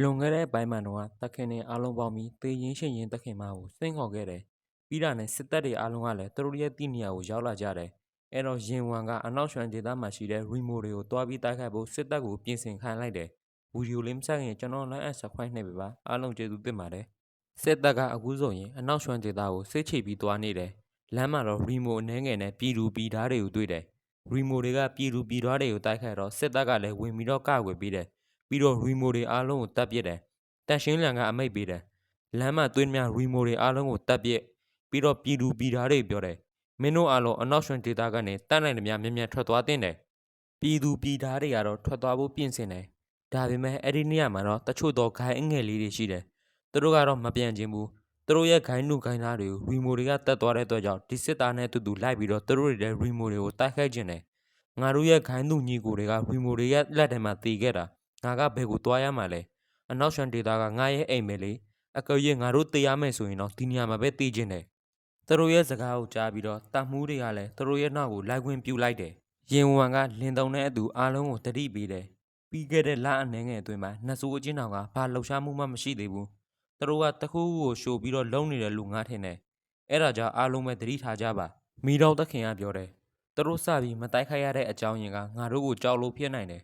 လွန်ခဲ့တဲ့ဘိုင်းမှန်တော့တခင်တွေအားလုံးပေါင်းပြီးတေးရင်ရှင်ရင်တခင်မကိုစင့်ခေါ်ခဲ့တယ်။ပြီးတာနဲ့စစ်တပ်တွေအားလုံးကလည်းသူတို့ရဲ့တိနေရာကိုရောက်လာကြတယ်။အဲ့တော့ရင်ဝန်ကအနောက်ရွှန်ဒေသမှာရှိတဲ့ရီမိုတွေကိုတွားပြီးတိုက်ခိုက်ဖို့စစ်တပ်ကိုပြင်ဆင်ခိုင်းလိုက်တယ်။ဗီဒီယိုလေးမဆက်ခင်ကျွန်တော်လည်းအဆက်ခွိုင်းနေပြီပါအားလုံးကျေးဇူးတင်ပါတယ်။စစ်တပ်ကအခုဆိုရင်အနောက်ရွှန်ဒေသကိုစစ်ချီပြီးတွားနေတယ်။လမ်းမှာတော့ရီမိုအနှဲငယ်နဲ့ပြည်သူပြည်သားတွေကိုတွေ့တယ်။ရီမိုတွေကပြည်သူပြည်သားတွေကိုတိုက်ခိုက်တော့စစ်တပ်ကလည်းဝင်ပြီးတော့ကကွယ်ပေးတယ်။ ပြီးတော့ရီမိုတွေအားလုံးကိုတတ်ပစ်တယ်တန်ရှင်းလန်ကအမိတ်ပေးတယ်လမ်းမှာသွေးများရီမိုတွေအားလုံးကိုတတ်ပစ်ပြီးတော့ပြည်သူပြည်သားတွေပြောတယ်မင်းတို့အားလုံးအနောက်ရွှန်ဒေတာကနေတတ်နိုင်တယ်များမြန်မြန်ထွက်သွားတင်တယ်ပြည်သူပြည်သားတွေကတော့ထွက်သွားဖို့ပြင်ဆင်တယ်ဒါပေမဲ့အဲ့ဒီနေရာမှာတော့တချို့သောဂိုင်းအငယ်လေးတွေရှိတယ်သူတို့ကတော့မပြောင်းခြင်းဘူးသူတို့ရဲ့ဂိုင်းနုဂိုင်းသားတွေကိုရီမိုတွေကတတ်သွားတဲ့အတွက်ကြောင့်ဒီစစ်သားနဲ့တူတူလိုက်ပြီးတော့သူတို့တွေလည်းရီမိုတွေကိုတိုက်ခိုက်ခြင်းတယ်ငါတို့ရဲ့ဂိုင်းသူညီကိုတွေကရီမိုတွေရဲ့လက်ထဲမှာတီခဲ့တာ ငါကဘယ်ကိုသွားရမှာလဲအနောက်ရှန်ဒေတာကငါရဲ့အိမ်ပဲလေအကယ်၍ငါတို့တေးရမယ်ဆိုရင်တော့ဒီနေရာမှာပဲတေးခြင်းတယ်သူတို့ရဲ့စကားကိုကြားပြီးတော့တတ်မှုတွေကလည်းသူတို့ရဲ့နောက်ကိုလိုက်ခွင့်ပြုလိုက်တယ်ရင်ဝန်ကလင်းတုံတဲ့အတူအားလုံးကိုတတိပေးတယ်ပြီးခဲ့တဲ့လအနေငယ်အတွင်းမှာနှဆိုးအချင်းတော်ကဘာလှုပ်ရှားမှုမှမရှိသေးဘူးသူတို့ကတခုခုကိုရှို့ပြီးတော့လုံနေတယ်လို့ငါထင်တယ်အဲ့ဒါကြောင့်အားလုံးပဲတတိထားကြပါမိတော်သခင်ကပြောတယ်သူတို့စပြီးမတိုက်ခိုက်ရတဲ့အကြောင်းရင်းကငါတို့ကိုကြောက်လို့ဖြစ်နိုင်တယ်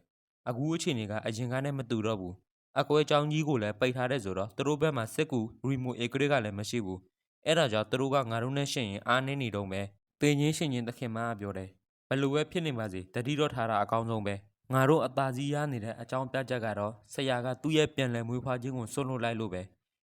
အခုအချိန်တွေကအရင်ကနဲ့မတူတော့ဘူးအကွဲချောင်းကြီးကိုလည်းပိတ်ထားတဲ့ဆိုတော့သူတို့ဘက်မှာစစ်ကူရီမိုအေဂရစ်ကလည်းမရှိဘူးအဲ့ဒါကြောင့်သူတို့ကငါတို့နဲ့ရှင်ရင်အားနေနေတော့မယ်တင်ချင်းရှင်ချင်းတခင်မကပြောတယ်ဘယ်လိုပဲဖြစ်နေပါစေတတိတော့ထားတာအကောင်းဆုံးပဲငါတို့အသာစီးရနေတဲ့အကြောင်းပြချက်ကတော့ဆရာကသူ့ရဲ့ပြန်လည်မွေးဖွားခြင်းကိုစွန့်လွတ်လိုက်လို့ပဲ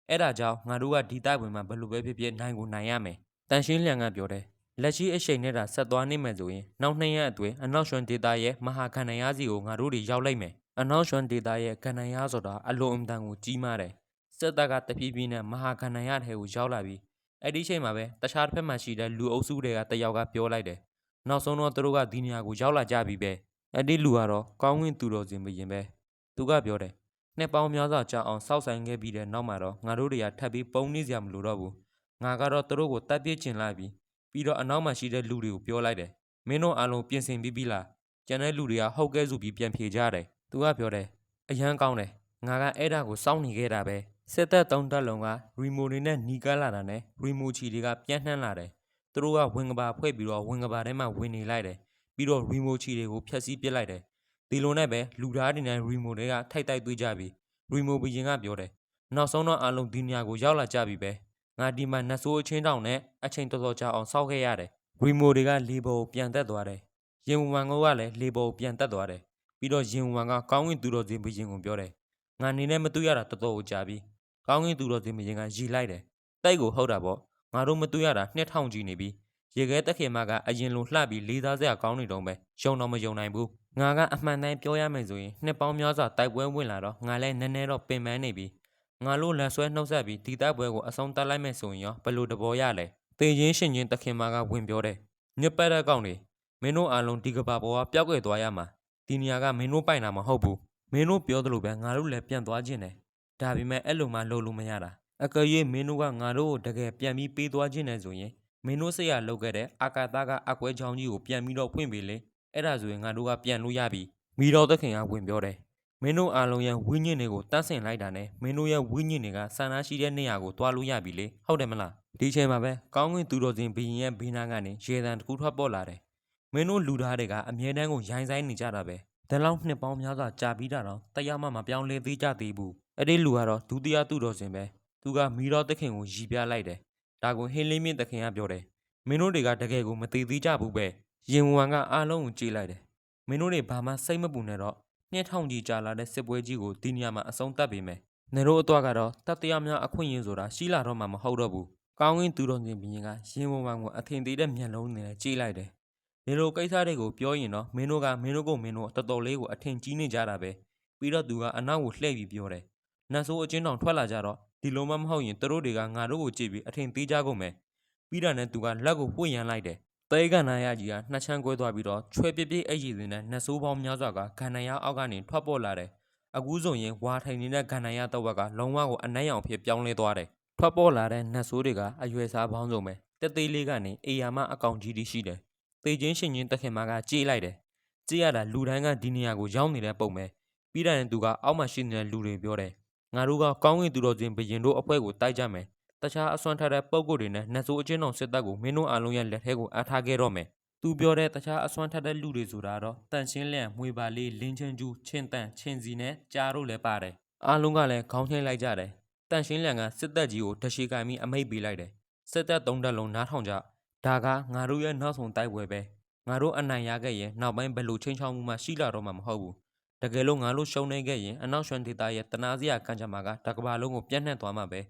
အဲ့ဒါကြောင့်ငါတို့ကဒီတိုက်ပွဲမှာဘယ်လိုပဲဖြစ်ဖြစ်နိုင်ကိုနိုင်ရမယ်တန်ရှင်းလျံကပြောတယ် လက်ရှိအချိန်နဲ့တာဆက်သွားနေမယ်ဆိုရင်နောက်နှစ်ရက်အတွင်းအနောက်ရွှန်ဒေတာရဲ့မဟာခန္ဓာရစီကိုငါတို့တွေရောက်လိုက်မယ်အနောက်ရွှန်ဒေတာရဲ့ကဏ္ဍရဆိုတာအလွန်အမတန်ကိုကြီးမားတယ်စစ်တပ်ကတဖြည်းဖြည်းနဲ့မဟာကဏ္ဍရထဲကိုရောက်လာပြီးအဲ့ဒီချိန်မှာပဲတခြားတစ်ဖက်မှာရှိတဲ့လူအုပ်စုတွေကတယောက်ကပြောလိုက်တယ်နောက်ဆုံးတော့သူတို့ကဒီနေရာကိုရောက်လာကြပြီပဲအဲ့ဒီလူကတော့ကောင်းကင်သူတော်စင်ဘရင်ပဲသူကပြောတယ်နှစ်ပေါင်းများစွာကြာအောင်စောက်ဆိုင်ခဲ့ပြီးတဲ့နောက်မှာတော့ငါတို့တွေကထပ်ပြီးပုံနေစရာမလိုတော့ဘူးငါကတော့သူတို့ကိုတတ်ပြစ်ချင်လိုက်ပြီး ပြီးတော့အနောက်မှာရှိတဲ့လူတွေကိုပြောလိုက်တယ်မင်းတို့အားလုံးပြင်ဆင်ပြီးပြီလားကျန်တဲ့လူတွေကဟုတ်ကဲ့ဆိုပြီးပြန်ဖြေကြတယ်သူကပြောတယ်အရန်ကောင်းတယ်ငါကအဲ့ဒါကိုစောင့်နေခဲ့တာပဲစစ်သက်သုံးတက်လုံးကရီမိုတွေနဲ့နီးကပ်လာတာနဲ့ရီမိုချီတွေကပြန့်နှံ့လာတယ်သူတို့ကဝင်ကဘာဖွဲ့ပြီးတော့ဝင်ကဘာထဲမှာဝင်နေလိုက်တယ်ပြီးတော့ရီမိုချီတွေကိုဖျက်ဆီးပစ်လိုက်တယ်ဒီလိုနဲ့ပဲလူသားတွေနဲ့ရီမိုတွေကထိုက်တိုက်သွေးကြပြီးရီမိုဘီရင်ကပြောတယ်နောက်ဆုံးတော့အလုံးဒီနေရာကိုရောက်လာကြပြီပဲ ငါဒီမှာနတ်ဆိုးအချင်းတောင်နဲ့အချိန်တော်တော်ကြာအောင်စောက်ခဲ့ရတယ်ရီမိုတွေကလေဘော်ကိုပြန်တက်သွားတယ်ရင်ဝန်ကလည်းလေဘော်ကိုပြန်တက်သွားတယ်ပြီးတော့ရင်ဝန်ကကောင်းကင်သူတော်စင်ဘရင်ကိုပြောတယ်ငါနေနဲ့မတွေ့ရတာတော်တော်ကိုကြာပြီကောင်းကင်သူတော်စင်ဘရင်ကရီလိုက်တယ်တိုက်ကိုဟုတ်တာပေါ့ငါတို့မတွေ့ရတာနှစ်ထောင်ကြီးနေပြီရေခဲတက်ခင်မကအရင်လိုလှပြီးလေးသားစရာကောင်းနေတော့ပဲယုံတော့မယုံနိုင်ဘူးငါကအမှန်တိုင်းပြောရမယ်ဆိုရင်နှစ်ပေါင်းများစွာတိုက်ပွဲဝင်လာတော့ငါလည်းနည်းနည်းတော့ပင်ပန်းနေပြီ ငါလို့လက်ဆွဲနှုတ်ဆက်ပြီးဒီတိုက်ပွဲကိုအဆုံးသတ်လိုက်မယ်ဆိုရင်ရောဘယ်လိုတဘောရလဲတေချင်းရှင်ချင်းတခင်မကဝင်ပြောတယ်ညက်ပတ်တဲ့ကောင်တွေမင်းတို့အားလုံးဒီကဘာပေါ်ကပျောက်ကွယ်သွားရမှာဒီနေရာကမင်းတို့ပိုင်တာမဟုတ်ဘူးမင်းတို့ပြောသလိုပဲငါတို့လည်းပြန်သွားခြင်းတယ်ဒါပေမဲ့အဲ့လိုမှလုပ်လို့မရတာအကယ်၍မင်းတို့ကငါတို့ကိုတကယ်ပြန်ပြီးပေးသွားခြင်းတယ်ဆိုရင်မင်းတို့စိတ်ရလောက်ခဲ့တဲ့အာကာသကအကွဲချောင်းကြီးကိုပြန်ပြီးတော့ဖွင့်ပေးလေအဲ့ဒါဆိုရင်ငါတို့ကပြန်လို့ရပြီမိတော်သခင်ကဝင်ပြောတယ် မင်းတို့အားလုံးရဲ့ဝိညာဉ်တွေကိုတတ်ဆင်လိုက်တာနဲ့မင်းတို့ရဲ့ဝိညာဉ်တွေကဆန္ဒရှိတဲ့နေရာကိုတွားလို့ရပြီလေဟုတ်တယ်မလားဒီချိန်မှာပဲကောင်းကင်သူတော်စင်ဘီရင်ရဲ့ဘေးနားကနေရေတံတစ်ခုထွက်ပေါ်လာတယ်မင်းတို့လူသားတွေကအမြဲတမ်းကိုရိုင်းဆိုင်နေကြတာပဲဒါလောက်နှစ်ပေါင်းများစွာကြာပြီးတာတော့တရားမှမပြောင်းလဲသေးကြသေးဘူးအဲ့ဒီလူကတော့ဒုတိယသူတော်စင်ပဲသူကမီတော်သခင်ကိုရည်ပြလိုက်တယ်ဒါကိုဟင်းလေးမြင့်သခင်ကပြောတယ်မင်းတို့တွေကတကယ်ကိုမသေးသေးကြဘူးပဲရင်ဝန်ကအားလုံးကိုကြည့်လိုက်တယ်မင်းတို့တွေဘာမှစိတ်မပူနဲ့တော့ နှစ်ထောင်ကြီးကြာလာတဲ့စစ်ပွဲကြီးကိုဒီနေရာမှာအဆုံးသတ်ပေးမယ်နေတို့အတော့ကတော့တတရားများအခွင့်အရေးဆိုတာရှိလာတော့မှမဟုတ်တော့ဘူးကောင်းကင်သူတော်စင်ဘင်းကရင်ဝန်ကိုအထင်သေးတဲ့မျက်လုံးနဲ့ကြည့်လိုက်တယ်ဒီလိုကိစ္စတွေကိုပြောရင်တော့မင်းတို့ကမင်းတို့ကိုမင်းတို့တော်တော်လေးကိုအထင်ကြီးနေကြတာပဲပြီးတော့သူကအနောက်ကိုလှည့်ပြီးပြောတယ်နတ်ဆိုးအချင်းတောင်ထွက်လာကြတော့ဒီလိုမှမဟုတ်ရင်သူတို့တွေကငါတို့ကိုကြည့်ပြီးအထင်သေးကြကုန်မယ်ပြီးတော့နဲ့သူကလက်ကိုပွင့်ရန်လိုက်တယ် တဲကန္နာရကြီးကနှစ်ချမ်းကွဲသွားပြီးတော့ချွဲပြပြအဲ့ရည်စင်းနဲ့နတ်ဆိုးပေါင်းများစွာကဂန္နရအောက်ကနေထွက်ပေါ်လာတယ်အခုဆိုရင်ဝါထိုင်နေတဲ့ဂန္နရတော့ဝက်ကလုံးဝကိုအနှံ့ရောင်ဖြစ်ပြောင်းလဲသွားတယ်ထွက်ပေါ်လာတဲ့နတ်ဆိုးတွေကအရွယ်စားပေါင်းစုံပဲတက်သေးလေးကနေအေယာမအကောင်ကြီးတီးရှိတယ်သေချင်းရှင်ချင်းတခင်မကကြေးလိုက်တယ်ကြေးရတာလူတိုင်းကဒီနေရာကိုရောက်နေတဲ့ပုံပဲပြီးတဲ့သူကအောက်မှာရှိနေတဲ့လူတွေပြောတယ်ငါတို့ကကောင်းကင်သူတော်စင်ဘရင်တို့အဖွဲ့ကိုတိုက်ကြမယ် တခြားအစွမ်းထတဲ့ပုံကိုယ်တွေနဲ့နတ်ဆိုးအချင်းတော်စစ်တပ်ကိုမင်းတို့အားလုံးရဲ့လက်ထဲကိုအပ်ထားခဲ့တော့မယ်သူပြောတဲ့တခြားအစွမ်းထတဲ့လူတွေဆိုတာတော့တန်ရှင်းလျံမွေပါလေးလင်းချင်းကျူးချင်းတန်ချင်းစီနဲ့ကြားတို့လည်းပါတယ်အားလုံးကလည်းခေါင်းထိန်လိုက်ကြတယ်တန်ရှင်းလျံကစစ်တပ်ကြီးကိုတရှိကိုင်ပြီးအမိတ်ပေးလိုက်တယ်စစ်တပ်သုံးတပ်လုံးနားထောင်ကြဒါကငါတို့ရဲ့နောက်ဆုံးတိုက်ပွဲပဲငါတို့အနိုင်ရခဲ့ရင်နောက်ပိုင်းဘယ်လိုချင်းချောင်းမှုမှရှိလာတော့မှာမဟုတ်ဘူးတကယ်လို့ငါတို့ရှုံးနေခဲ့ရင်အနောက်ရွှန်ဒေတာရဲ့တနာစရာကံကြမ္မာကတကဘာလုံးကိုပြန့်နှံ့သွားမှာပဲ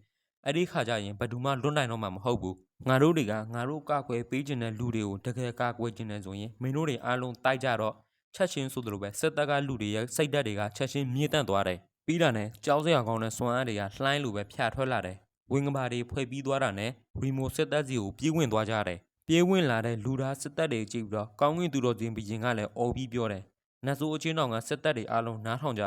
အဲ့ဒီခါကျရင်ဘယ်သူမှလွတ်နိုင်တော့မှာမဟုတ်ဘူးငါတို့တွေကငါတို့ကာကွယ်ပေးခြင်းတဲ့လူတွေကိုတကယ်ကာကွယ်ခြင်းတဲ့ဆိုရင်မင်းတို့တွေအားလုံးတိုက်ကြတော့ချက်ချင်းဆိုသလိုပဲစစ်တပ်ကလူတွေရဲ့စိတ်ဓာတ်တွေကချက်ချင်းမြေတန့်သွားတယ်ပြီးတာနဲ့ကြောက်စရာကောင်းတဲ့စွမ်းအားတွေကလှိုင်းလိုပဲဖြာထွက်လာတယ်ဝင်းကဘာတွေဖွဲ့ပြီးသွားတာနဲ့ရီမိုစစ်တပ်စီကိုပြေးဝင်သွားကြတယ်ပြေးဝင်လာတဲ့လူသားစစ်တပ်တွေကြည့်ပြီးတော့ကောင်းကင်သူတော်စင်ဘီရင်ကလည်းအော်ပြီးပြောတယ်နတ်ဆိုးအချင်းတော်ကစစ်တပ်တွေအားလုံးနားထောင်ကြ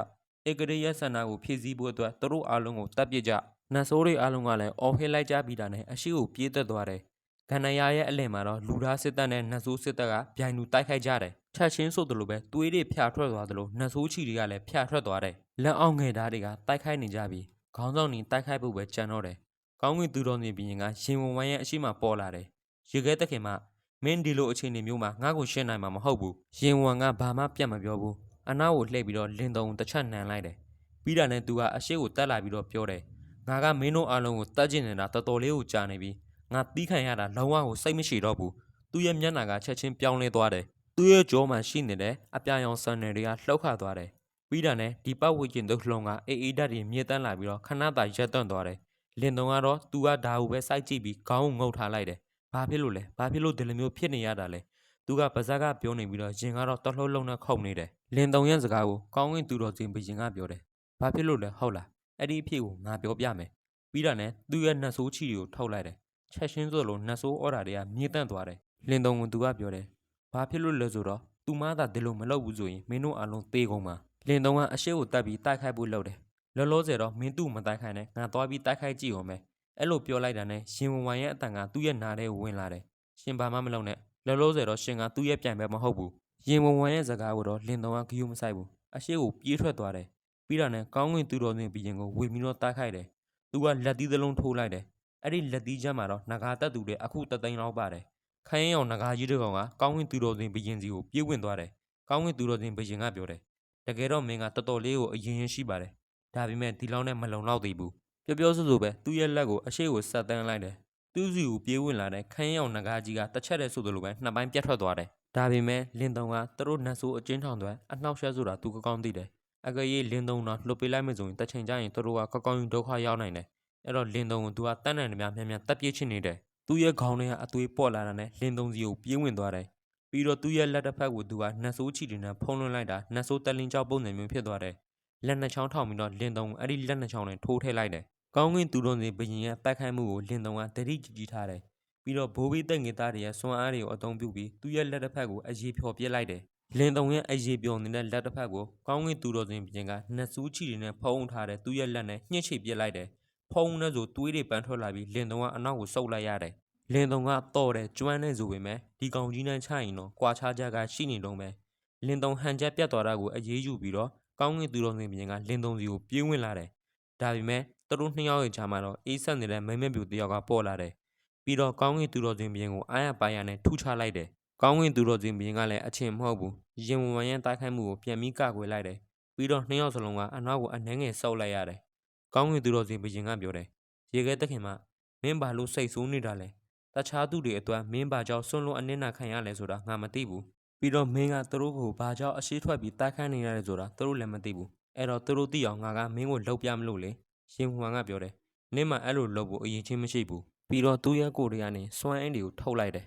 ဧကရေရဲ့ဆန္ဒကိုဖြည့်ဆည်းဖို့အတွက်သူတို့အားလုံးကိုတပ်ပစ်ကြ နတ်ဆိုးတွေအားလုံးကလည်းအော်ဟစ်လိုက်ကြပြီးတာနဲ့အရှိကိုပြေးသက်သွားတယ်ခန္ဓာရရဲ့အလယ်မှာတော့လူသားစစ်တပ်နဲ့နတ်ဆိုးစစ်တပ်ကဗျိုင်လူတိုက်ခိုက်ကြတယ်ချက်ချင်းဆိုသလိုပဲသွေးတွေဖြာထွက်သွားသလိုနတ်ဆိုးချီတွေကလည်းဖြာထွက်သွားတယ်လက်အောင်ငယ်သားတွေကတိုက်ခိုက်နေကြပြီးခေါင်းဆောင်တွေတိုက်ခိုက်ဖို့ပဲကြံတော့တယ်ကောင်းကင်သူတော်နေပြီးရင်ကရင်ဝင်ဝိုင်းရဲ့အရှိမပေါ်လာတယ်ရေခဲတက်ခင်မှာမင်းဒီလိုအခြေအနေမျိုးမှာငါ့ကိုရှင်းနိုင်မှာမဟုတ်ဘူး။ရင်ဝန်ကဘာမှပြတ်မပြောဘူး။အနားကိုလှည့်ပြီးတော့လင်တုံတစ်ချက်နှံလိုက်တယ်။ပြီးတာနဲ့သူကအရှိကိုတက်လာပြီးတော့ပြောတယ်။ ငါကမင်းတို့အားလုံးကိုတတ်ကျင်နေတာတော်တော်လေးကိုကြာနေပြီ။ငါတီးခံရတာလုံးဝကိုစိတ်မရှိတော့ဘူး။သူ့ရဲ့မျက်နှာကချက်ချင်းပြောင်းလဲသွားတယ်။သူ့ရဲ့ကြောမှာရှိနေတဲ့အပြာရောင်ဆန်နယ်တွေကလှုပ်ခါသွားတယ်။ပြီးတာနဲ့ဒီပတ်ဝေကျင်တို့လှုံကအေးအေးဓာတ်တွေမြေတန်းလာပြီးတော့ခဏတာရက်သွန့်သွားတယ်။လင်တုံကတော့သူကဒါကိုပဲစိုက်ကြည့်ပြီးခေါင်းကိုငုတ်ထားလိုက်တယ်။ဘာဖြစ်လို့လဲဘာဖြစ်လို့ဒီလိုမျိုးဖြစ်နေရတာလဲသူကပါဇက်ကပြောနေပြီးတော့ရင်ကတော့တလှုပ်လုံးနဲ့ခုန်နေတယ်လင်တုံရဲ့စကားကိုကောင်းကင်သူတော်စင်ဘရင်ကပြောတယ်ဘာဖြစ်လို့လဲဟုတ်လား အဲ့ဒီအဖြစ်ကိုငါပြောပြမယ်ပြီးတာနဲ့သူ့ရဲ့နှက်ဆိုးချီတွေကိုထုတ်လိုက်တယ်ချက်ချင်းဆိုလို့နှက်ဆိုးအော်ဒါတွေကမြေတန့်သွားတယ်လင်တုံကသူကပြောတယ်ဘာဖြစ်လို့လဲဆိုတော့သူမသာဒီလိုမလုပ်ဘူးဆိုရင်မင်းတို့အလုံးသေကုန်မှာလင်တုံကအရှိကိုတက်ပြီးတိုက်ခိုက်ဖို့လုပ်တယ်လောလောဆယ်တော့မင်းသူ့မတိုက်ခိုက်နဲ့ငါသွားပြီးတိုက်ခိုက်ကြည့်အောင်မယ်အဲ့လိုပြောလိုက်တာနဲ့ရှင်ဝန်ဝိုင်ရဲ့အတန်ကသူ့ရဲ့နားထဲကိုဝင်လာတယ်။ရှင်ဘာမှမလုပ်နဲ့လောလောဆယ်တော့ရှင်ကသူ့ရဲ့ပြိုင်ပဲမဟုတ်ဘူး။ရင်ဝန်ဝိုင်ရဲ့စကားကိုတော့လင်တော်ကဂယုမဆိုင်ဘူး။အရှိကိုပြေးထွက်သွားတယ်။ ပြီးတာနဲ့ကောင်းကင်သူတော်စင်ဘီရင်ကိုဝေပြီးတော့တိုက်ခိုက်တယ်။သူကလက်သီးသလုံးထိုးလိုက်တယ်။အဲ့ဒီလက်သီးချမ်းမှာတော့နဂါတက်သူတွေအခုတသိန်းလောက်ပါတယ်။ခိုင်းအောင်နဂါကြီးတစ်ကောင်ကကောင်းကင်သူတော်စင်ဘီရင်စီကိုပြေးဝင်သွားတယ်။ကောင်းကင်သူတော်စင်ဘီရင်ကပြောတယ်။တကယ်တော့မင်းကတော်တော်လေးကိုအရင်ရင်ရှိပါတယ်။ဒါပေမဲ့ဒီလောက်နဲ့မလုံလောက်သေးဘူး။ပြောပြောဆိုဆိုပဲသူ့ရဲ့လက်ကိုအရှိကိုဆက်တန်းလိုက်တယ်။သူ့စီကိုပြေးဝင်လာတဲ့ခန်းရောင်နဂါကြီးကတစ်ချက်တည်းဆိုသလိုပဲနှစ်ပိုင်းပြတ်ထွက်သွားတယ်။ဒါပေမဲ့လင်းတုံကသူတို့နတ်ဆိုးအကျဉ်းထောင်တွေအနှောက်ယှက်ဆိုတာသူကကောင်းသိတယ်။ အကယ်၍လင်းတုံတော့လှုပ်ပေးလိုက်မယ်ဆိုရင်တစ်ချိန်ကျရင်သူတို့ကကောက်ကောင်းရင်ဒုက္ခရောက်နိုင်တယ်။အဲ့တော့လင်းတုံကသူကတတ်နိုင်တယ်များမြန်မြန်တက်ပြေးချင်နေတယ်။သူ့ရဲ့ခေါင်းထဲကအသွေးပေါ့လာတာနဲ့လင်းတုံစီကိုပြေးဝင်သွားတယ်။ပြီးတော့သူ့ရဲ့လက်တစ်ဖက်ကိုသူကနတ်ဆိုးချီတွေနဲ့ဖုံးလွှမ်းလိုက်တာနတ်ဆိုးတက်လင်းကြောက်ပုံစံမျိုးဖြစ်သွားတယ်။လက်နှစ်ချောင်းထောင်ပြီးတော့လင်းတုံကိုအဲ့ဒီလက်နှစ်ချောင်းနဲ့ထိုးထည့်လိုက်တယ်။ကောင်းကင်သူတော်စင်ဘရင်ရဲ့တိုက်ခိုက်မှုကိုလင်တုံကတတိကြည်ကြည်ထားတယ်။ပြီးတော့ဘိုးဘေးတက်ငယ်သားတွေရဲ့စွမ်းအားတွေကိုအသုံးပြုပြီးသူ့ရဲ့လက်တစ်ဖက်ကိုအရေးဖြော်ပစ်လိုက်တယ်။ လင်တုံရဲ့အရေးပျော်နေတဲ့လက်တစ်ဖက်ကိုကောင်းကင်သူတော်စင်ဘရင်ကနှက်ဆူးချီတွေနဲ့ဖုံးထားတဲ့သူ့ရဲ့လက်နဲ့ညှစ်ချိပစ်လိုက်တယ်။ဖုံးနဲ့ဆိုသွေးတွေပန်းထွက်လာပြီးလင်တုံကအနောက်ကိုဆုပ်လိုက်ရတယ်။လင်တုံကတော့တယ်ကျွမ်းနေဆိုပေမဲ့ဒီကောင်ကြီးနဲ့ချရင်တော့ကွာခြားကြကရှိနေတော့မယ်။လင်တုံဟန်ချက်ပြတ်သွားတာကိုအရေးယူပြီးတော့ကောင်းကင်သူတော်စင်ဘရင်ကလင်တုံစီကိုပြေးဝင်လာတယ်။ဒါပေမဲ့သူတို့နှစ်ယောက်ရဲ့ကြားမှာတော့အေးဆက်နေတဲ့မိမ့်မက်ပြူတစ်ယောက်ကပေါ်လာတယ်။ပြီးတော့ကောင်းကင်သူတော်စင်ဘရင်ကိုအားရပါးရနဲ့ထူချလိုက်တယ်။ ကောင်းကင်သူတော်စင်ဘရင်ကလည်းအချင်းမဟုတ်ဘူး။ရင်ဝင်ဝိုင်းရဲ့တိုက်ခိုက်မှုကိုပြန်ပြီးကကွယ်လိုက်တယ်။ပြီးတော့နှစ်ယောက်စလုံးကအနောက်ကိုအနှဲငယ်ဆုပ်လိုက်ရတယ်။ကောင်းကင်သူတော်စင်ဘရင်ကပြောတယ်။ရေခဲတက်ခင်မှာမင်းဘာလို့စိတ်ဆိုးနေတာလဲ။တခြားသူတွေအတွက်မင်းဘာကြောင့်ဆွန့်လွတ်အနစ်နာခံရလဲဆိုတာငါမသိဘူး။ပြီးတော့မင်းကသူတို့ကိုဘာကြောင့်အရှိထွက်ပြီးတိုက်ခိုက်နေရလဲဆိုတာသူတို့လည်းမသိဘူး။အဲ့တော့သူတို့သိအောင်ငါကမင်းကိုလှုပ်ပြမလို့လေ။ရှင်ဟွမ်ကပြောတယ်။နင့်မှအဲ့လိုလုပ်ဖို့အရင်ချင်းမရှိဘူးပြီးတော့သူ့ရဲ့ကိုယ်တွေကနေစွမ်းအင်းတွေကိုထုတ်လိုက်တယ်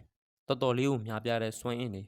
တော်တော်လေးကိုများပြားတဲ့စွမ်းအင်းတွေ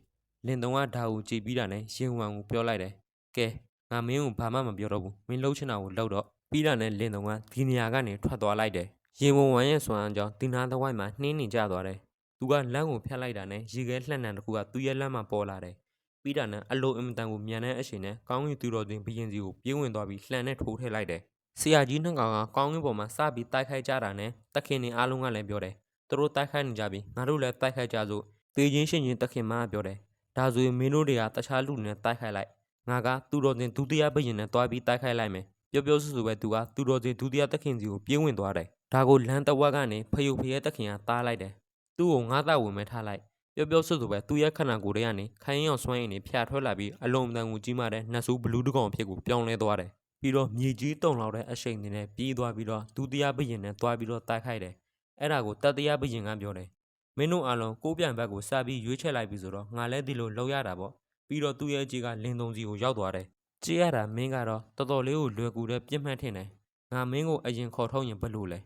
လင်တုံကဓာကိုကြည်ပြီးတာနဲ့ရင်ဝမ်ကိုပြောလိုက်တယ်ကဲငါမင်းကိုဘာမှမပြောတော့ဘူးမင်းလှုပ်ချင်တာကိုလှုပ်တော့ပြီးတာနဲ့လင်တုံကဒီနေရာကနေထွက်သွားလိုက်တယ်ရင်ဝမ်ဝမ်ရဲ့စွမ်းအင်းကြောင့်တင်နာသဝိုက်မှာနှင်းနေကြသွားတယ်သူကလမ်းကိုဖျက်လိုက်တာနဲ့ရေခဲလှက်နံတစ်ခုကသူ့ရဲ့လက်မှာပေါ်လာတယ်ပြီးတာနဲ့အလိုအင်မတန်ကိုမြန်တဲ့အချိန်နဲ့ကောင်းကင်သူတော်တင်ဘရင်စီကိုပြေးဝင်သွားပြီးလှန်နဲ့ထိုးထည့်လိုက်တယ်ဆရာကြီးနှစ်ကောင်ကကောင်းကင်ပေါ်မှာစပြီးတိုက်ခိုက်ကြတာနဲ့တခင်နေအားလုံးကလည်းပြောတယ် သူတို့တိုက်ခိုက်နေကြပြီငါတို့လည်းတိုက်ခိုက်ကြစို့တေးချင်းရှင်ချင်းတခင်မကပြောတယ်ဒါဆိုရင်မင်းတို့တွေကတခြားလူတွေနဲ့တိုက်ခိုက်လိုက်ငါကသူတော်တင်ဒုတိယဘရင်နဲ့တွားပြီးတိုက်ခိုက်လိုက်မယ်ပြောပြောဆိုဆိုပဲသူကသူတော်စင်ဒုတိယသခင်စီကိုပြေးဝင်သွားတယ်ဒါကိုလမ်းတစ်ဝက်ကနေဖယုတ်ဖယဲသခင်ကတားလိုက်တယ်သူ့ကိုငါးသားဝင်မဲထားလိုက်ပြောပြောဆိုဆိုပဲသူ့ရဲ့ခန္ဓာကိုယ်ထဲကနေခိုင်းအောင်စွမ်းရည်နေဖျာထွက်လာပြီးအလုံးအတန်ကိုကြီးမားတဲ့နတ်ဆိုးဘလူးတကောင်အဖြစ်ကိုပြောင်းလဲသွားတယ်ပြီးတော့မြေကြီးတုံလောက်တဲ့အရှိန်တွေနဲ့ပြေးသွားပြီးတော့ဒုတိယဘုရင်နဲ့တွားပြီးတော့တိုက်ခိုက်တယ် အဲ့ဒါကိုတတိယဘုရင်ကပြောတယ်မင်းတို့အားလုံးကိုးပြန်ဘက်ကိုစပြီးရွေးချယ်လိုက်ပြီဆိုတော့ငါလည်းဒီလိုလောက်ရတာပေါ့ပြီးတော့သူ့ရဲ့အကြီးကလင်းသုံးစီကိုရောက်သွားတယ်ကြည့်ရတာမင်းကတော့တော်တော်လေးကိုလွယ်ကူတဲ့ပြစ်မှတ်ထင်တယ်ငါမင်းကိုအရင်ခေါ်ထုတ်ရင်ဘယ်လိုလဲ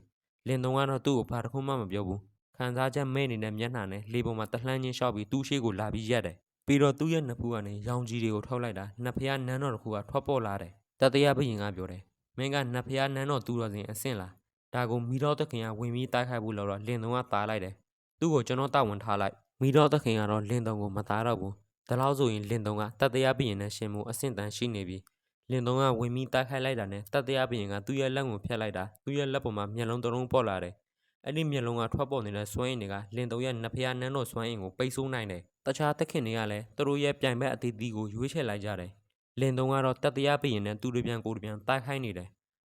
လင်းသုံးကတော့သူ့ကိုဘာတစ်ခုမှမပြောဘူးခံစားချက်မဲ့နေတဲ့မျက်နှာနဲ့လေပုံမှာတလှမ်းချင်းရှောက်ပြီးသူ့ရှိကိုလာပြီးရက်တယ်ပြီးတော့သူ့ရဲ့နှစ်ဖူးကနေရောင်ကြီးတွေကိုထုတ်လိုက်တာနှစ်ဖျားနန်းတော်တစ်ခုကထွက်ပေါ်လာတယ်တတရားဘုရင်ကပြောတယ်မင်းကနှစ်ဖျားနန်းတော်သူတော်စင်အဆင့်လား ဒါကိုမိတော်သခင်ကဝင်ပြီးတိုက်ခိုက်ဖို့လောက်တော့လင်းသုံးကတားလိုက်တယ်သူ့ကိုကျွန်တော်တာဝန်ထားလိုက်မိတော့သခင်ကတော့လင်းတုံကိုမသားတော့ဘူးဒါလို့ဆိုရင်လင်းတုံကတတ်တရားဘုရင်နဲ့ရှင်မှုအဆင့်တန်းရှိနေပြီလင်းတုံကဝင်ပြီးတိုက်ခိုက်လိုက်တာနဲ့တတ်တရားဘုရင်ကသူ့ရဲ့လက်ကိုဖျက်လိုက်တာသူ့ရဲ့လက်ပေါ်မှာမျက်လုံးတစ်လုံးပေါ်လာတယ်အဲ့ဒီမျက်လုံးကထွက်ပေါ်နေတဲ့စွမ်းအင်တွေကလင်းတုံရဲ့နှစ်ဖျားနန်းတော်စွမ်းအင်ကိုပိတ်ဆို့နိုင်တယ်တခြားသခင်တွေကလည်းသူတို့ရဲ့ပြိုင်ဘက်အသီးသီးကိုရွေးချယ်လိုက်ကြတယ်လင်းတုံကတော့တတ်တရားဘုရင်နဲ့သူတို့ပြန်ကိုယ်တို့ပြန်တိုက်ခိုက်နေတယ်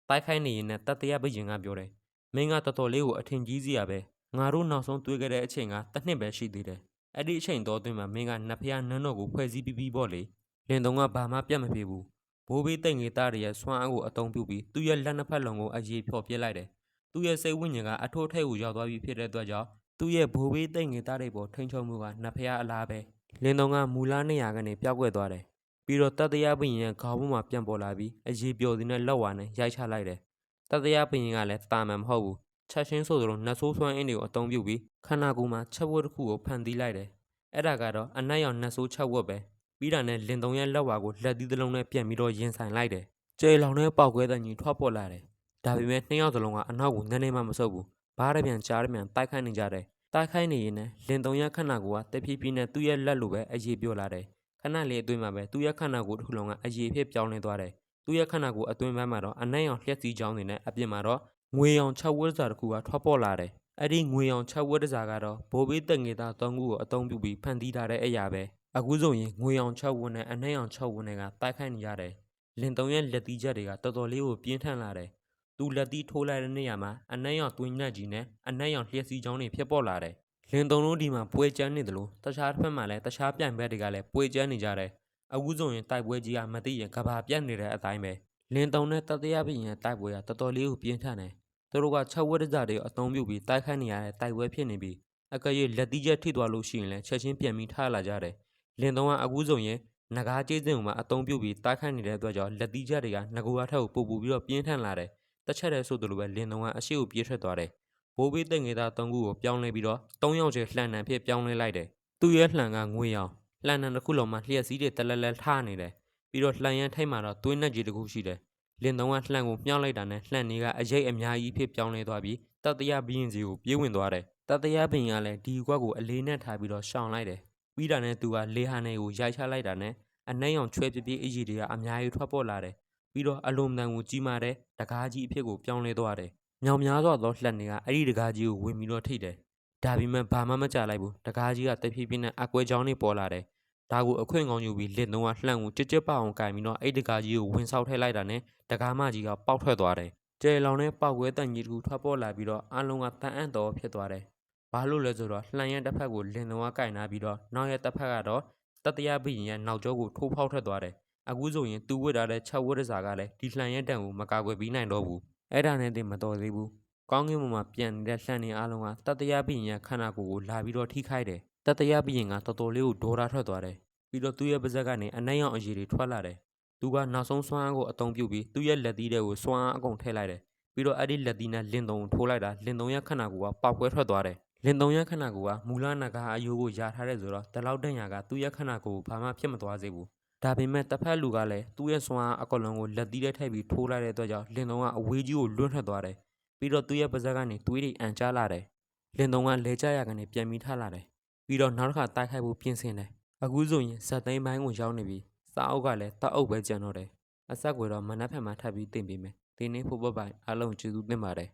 တိုက်ခိုက်နေရင်နဲ့တတ်တရားဘုရင်ကပြောတယ်မင်းကတော်တော်လေးကိုအထင်ကြီးစရာပဲငါတို့နောက်ဆုံးတွေ့ခဲ့တဲ့အချိန်ကတစ်နှစ်ပဲရှိသေးတယ်။အဲ့ဒီအချိန်တော်အတွင်းမှာမင်းကနတ်ဖျားနန်းတော်ကိုဖွဲ့စည်းပြီးပြီးပေါ့လေ။လင်တုံကဘာမှပြတ်မပြေဘူး။ဘိုးဘေးတိတ်ငေသားတွေရဲ့ဆွမ်းအားကိုအသုံးပြုပြီးသူ့ရဲ့လက်နှစ်ဖက်လုံးကိုအရေးဖြော်ပြစ်လိုက်တယ်။သူ့ရဲ့စိတ်ဝိညာဉ်ကအထိုးထဲကိုရောက်သွားပြီးဖြစ်တဲ့အတွက်ကြောင့်သူ့ရဲ့ဘိုးဘေးတိတ်ငေသားတွေပေါ်ထိန်ချုံမှုကနတ်ဖျားအလားပဲ။လင်တုံကမူလာနေရာကနေပျောက်ကွယ်သွားတယ်။ ပြီးတော့တတရာဘုရင်ရဲ့ခေါင်းပေါ်မှာပြန်ပေါ်လာပြီးအရေးပျော်စီနဲ့လက်ဝါနဲ့ရိုက်ချလိုက်တယ်။တတရာဘုရင်ကလည်းတာမန်မဟုတ်ဘူး။ချက်ချင်းဆိုသလိုနတ်ဆိုးဆွမ်းအင်းတွေကိုအသုံးပြုပြီးခန္ဓာကိုယ်မှာချက်ဝတ်တစ်ခုကိုဖန်တီးလိုက်တယ်။အဲ့ဒါကတော့အနက်ရောင်နတ်ဆိုးချက်ဝတ်ပဲ။ပြီးတာနဲ့လင်တုံရဲ့လက်ဝါကိုလက်သီးတစ်လုံးနဲ့ပြန်ပြီးတော့ရင်ဆိုင်လိုက်တယ်။ကျေလောင်တဲ့ပေါက်ကွဲတဲ့ညီထွက်ပေါ်လာတယ်။ဒါပေမဲ့နှစ်ယောက်စလုံးကအနောက်ကိုနည်းနည်းမှမဆုပ်ဘူး။ဘားရပြန်ကြားရပြန်တိုက်ခိုက်နေကြတယ်။တိုက်ခိုက်နေရင်လည်းလင်တုံရဲ့ခန္ဓာကိုယ်ကတဖြည်းဖြည်းနဲ့သူ့ရဲ့လက်လိုပဲအရေးပြောလာတယ်။ ခဏလေးအတွင်းမှာပဲသူ့ရဲ့ခန္ဓာကိုယ်တစ်ခုလုံးကအရေးဖြစ်ပြောင်းလဲသွားတယ်။သူ့ရဲ့ခန္ဓာကိုယ်အတွင်းဘက်မှာတော့အနက်ရောင်လျှက်စီးကြောင်းတွေနဲ့အပြင်မှာတော့ငွေရောင်ချက်ဝတ်စာတစ်ခုကထွက်ပေါ်လာတယ်။အဲ့ဒီငွေရောင်ချက်ဝတ်စာကတော့ဘိုးဘေးတငေသားသုံးခုကိုအသုံးပြုပြီးဖန်တီးထားတဲ့အရာပဲ။အခုဆိုရင်ငွေရောင်ချက်ဝတ်နဲ့အနှဲ့ရောင်ချက်ဝတ်နဲ့ကတိုက်ခိုက်နေရတယ်။လင်တုံရဲ့လက်သီးချက်တွေကတော်တော်လေးကိုပြင်းထန်လာတယ်။သူလက်သီးထိုးလိုက်တဲ့နေရာမှာအနှဲ့ရောင်သွင်းညက်ကြီးနဲ့အနှဲ့ရောင်လျှက်စီးချောင်းတွေဖြစ်ပေါ်လာတယ်။ လင်တုံတို့ဒီမှာပွဲကျန်းနေတယ်လို့တခြားတစ်ဖက်မှာလည်းတခြားပြိုင်ဘက်တွေကလည်းပွဲကျန်းနေကြတယ်။အခုဆိုရင်တိုက်ပွဲကြီးကမသိရင်ကဘာပြတ်နေတဲ့အတိုင်းပဲ။လင်တုံနဲ့တတရဘရင်ရဲ့တိုက်ပွဲကတော်တော်လေးကိုပြင်းထန်တယ်။သူတို့ကချက်ဝတ်ဒဇာတွေအသုံးပြုပြီးတိုက်ခိုက်နေရတဲ့တိုက်ပွဲဖြစ်နေပြီးအကယ်၍လက်သီးချက်ထိသွားလို့ရှိရင်လည်းချက်ချင်းပြန်ပြီးထားလာကြတယ်။လင်တုံကအခုဆိုရင်ငကားကျေးစင်ကိုမှအသုံးပြုပြီးတိုက်ခိုက်နေတဲ့အတွက်ကြောင့်လက်သီးချက်တွေကငကူအထက်ကိုပို့ပို့ပြီးတော့ပြင်းထန်လာတယ်။တစ်ချက်တည်းဆိုသလိုပဲလင်တုံကအရှိကိုပြေးထွက်သွားတယ်။ ဘိုးဘေးတိတ်ငေသားသုံးခုကိုပြောင်းလဲပြီးတော့သုံးယောက်ကျလှန်နံဖြစ်ပြောင်းလဲလိုက်တယ်။သူ့ရဲ့လှန်ကငွေရောင်လှန်နံတစ်ခုလုံးမှာလျှက်စီးတွေတလက်လက်ထားနေတယ်။ပြီးတော့လှန်ရန်ထိတ်မှာတော့သွေးနှက်ကြီးတစ်ခုရှိတယ်။လင်တုံကလှန်ကိုမြှောက်လိုက်တာနဲ့လှန်နေကအရိတ်အများကြီးဖြစ်ပြောင်းလဲသွားပြီးတတရဘီရင်စီကိုပြေးဝင်သွားတယ်တတရဘင်ကလည်းဒီကွက်ကိုအလေးနဲ့ထားပြီးတော့ရှောင်လိုက်တယ်ပြီးတာနဲ့သူကလေဟာနယ်ကိုရိုက်ချလိုက်တာနဲ့အနှဲ့ရောင်ချွဲပြပြအကြီးတွေကအများကြီးထွက်ပေါ်လာတယ်ပြီးတော့အလုံးတန်ကိုကြီးမာတဲ့တကားကြီးအဖြစ်ကိုပြောင်းလဲသွားတယ် မြောင်များစွာသောလှက်နေကအဲ့ဒီတကားကြီးကိုဝင်ပြီးတော့ထိတယ်ဒါပေမဲ့ဘာမှမကြလိုက်ဘူးတကားကြီးကတဖြည်းဖြည်းနဲ့အကွဲချောင်းတွေပေါ်လာတယ်ဒါကိုအခွင့်ကောင်းယူပြီးလစ်သုံးကလှန့်ကိုကြစ်ကြစ်ပအောင်ကင်ပြီးတော့အဲ့ဒီတကားကြီးကိုဝင်ဆောက်ထည့်လိုက်တာနဲ့တကားမကြီးကပေါက်ထွက်သွားတယ်ကျဲလောင်တဲ့ပေါက်ကွဲတန်ကြီးတစ်ခုထွက်ပေါ်လာပြီးတော့အလုံးကတန်အံ့တော်ဖြစ်သွားတယ်ဘာလို့လဲဆိုတော့လှန်ရတစ်ဖက်ကိုလင်သုံးကကင်နာပြီးတော့နောက်ရဲ့တစ်ဖက်ကတော့တတရဘရင်ရဲ့နောက်ကျောကိုထိုးဖောက်ထွက်သွားတယ်အခုဆိုရင်သူဝစ်ထားတဲ့ချက်ဝတ်ရစာကလည်းဒီလှန်ရဲ့တန်ကိုမကာကွယ်ပြီးနိုင်တော့ဘူး အဲ့ဒါနဲ့တင်မတော်သေးဘူးကောင်းကင်ဘုံမှာပြန်နေတဲ့လှန်နေအားလုံးကတတရဘရင်ရဲ့ခန္ဓာကိုယ်ကိုလာပြီးတော့ထိခိုက်တယ်တတရဘရင်ကတော်တော်လေးကိုဒေါ်ရာထွက်သွားတယ်ပြီးတော့သူ့ရဲ့ပါဇက်ကနေအနှံ့ရောင်အရည်တွေထွက်လာတယ်သူကနောက်ဆုံးစွမ်းအားကိုအသုံးပြုပြီးသူ့ရဲ့လက်သီးတွေကိုစွမ်းအားအကုန်ထည့်လိုက်တယ်ပြီးတော့အဲ့ဒီလက်သီးနဲ့လင်သုံးကိုထိုးလိုက်တာလင်သုံးရဲ့ခန္ဓာကိုယ်ကပေါက်ကွဲထွက်သွားတယ်လင်သုံးရဲ့ခန္ဓာကိုယ်ကမူလနာဂါအယိုးကိုယာထားတဲ့ဆိုတော့တလောက်တန်ရာကသူ့ရဲ့ခန္ဓာကိုယ်ကိုဘာမှဖြစ်မသွားစေဘူး ဒါပေမဲ့တစ်ဖက်လူကလည်းသူ့ရဲ့စွမ်းအားအကလုံးကိုလက်သီးထဲထည့်ပြီးထိုးလိုက်တဲ့အတွက်ကြောင့်လင်သုံးကအဝေးကြီးကိုလွတ်ထွက်သွားတယ်ပြီးတော့သူ့ရဲ့ပါဇက်ကနေသွေးတွေအန်ကျလာတယ်လင်သုံးကလဲကျရကနေပြန်ပြီးထလာတယ်ပြီးတော့နောက်တစ်ခါတိုက်ခိုက်ဖို့ပြင်ဆင်တယ်အခုဆိုရင်ဇက်သိမ်းပိုင်းကိုရောက်နေပြီစာအုပ်ကလည်းတအုပ်ပဲကျန်တော့တယ်အဆက်ကွယ်တော့မနက်ဖြန်မှထပ်ပြီးတင်ပေးမယ်ဒီနေ့ဖို့ပတ်ပိုင်အားလုံးကျေးဇူးတင်ပါတယ်